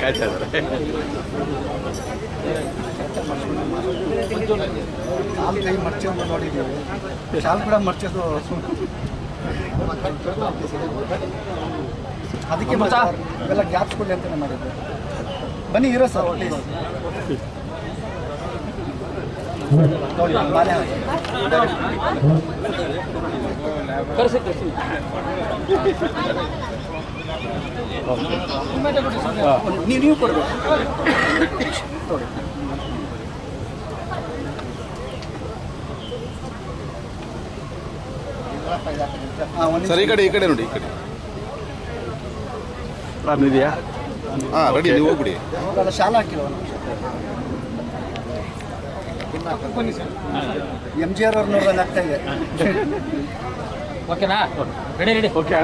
ಕಾಯ್ತಾ ಇದ್ದಾರೆ ಶಾಲ್ ಕೈ ಮರ್ಚೋದು ನೋಡಿದ್ದೀವಿ ಶಾಲ್ ಕೂಡ ಮರ್ಚೋದು ಅದಕ್ಕೆ ಮತ್ತೆ ಎಲ್ಲ ಇವೆಲ್ಲ ಗ್ಯಾಪ್ಸ್ ಕೊಡಿ ಅಂತಾನೆ ಮಾಡಿದ್ದು. ಬನ್ನಿ ಇರೋ ಸರ್ ಪ್ಲೀಸ್ ಹಾಕಿ ನೀವು ನೀವು ಕೊಡಬೇಕು ನೋಡಿ ಸರ್ ಈ ಕಡೆ ಈ ಕಡೆ ನೋಡಿ ಈ ಕಡೆ. ಇದೆಯಾ? ಹಾಂ ರೆಡಿ ನೀವು ಹೋಗ್ಬಿಡಿ. ಶಾಲಾ ಶಾಲೆ ಹಾಕಿಲ್ಲ ಎಂ ಜಿ ಆರ್ ಅವ್ರ ನೋಡಿದ್ರೆ ಆಗ್ತಾ ಇದೆ. ಓಕೆನಾ? Ready ready. ಓಕೆ